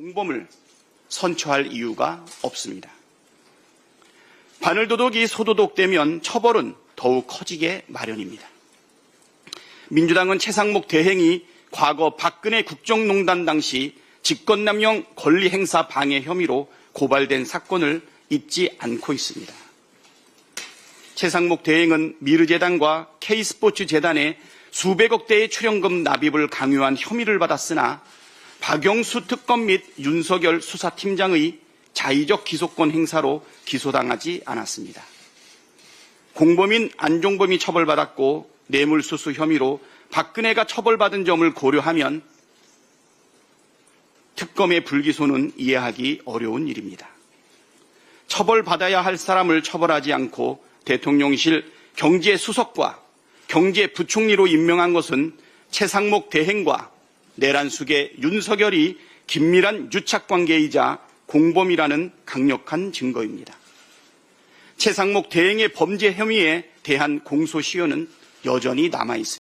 공범을 선처할 이유가 없습니다. 바늘도둑이 소도독되면 처벌은 더욱 커지게 마련입니다. 민주당은 최상목 대행이 과거 박근혜 국정농단 당시 직권남용 권리행사 방해 혐의로 고발된 사건을 잊지 않고 있습니다. 최상목 대행은 미르재단과 K스포츠 재단에 수백억 대의 출연금 납입을 강요한 혐의를 받았으나 박영수 특검 및 윤석열 수사팀장의 자의적 기소권 행사로 기소당하지 않았습니다. 공범인 안종범이 처벌받았고 뇌물수수 혐의로 박근혜가 처벌받은 점을 고려하면 특검의 불기소는 이해하기 어려운 일입니다. 처벌받아야 할 사람을 처벌하지 않고 대통령실 경제수석과 경제부총리로 임명한 것은 최상목 대행과 내란숙의 윤석열이 긴밀한 유착관계이자 공범이라는 강력한 증거입니다. 최상목 대행의 범죄 혐의에 대한 공소시효는 여전히 남아 있습니다.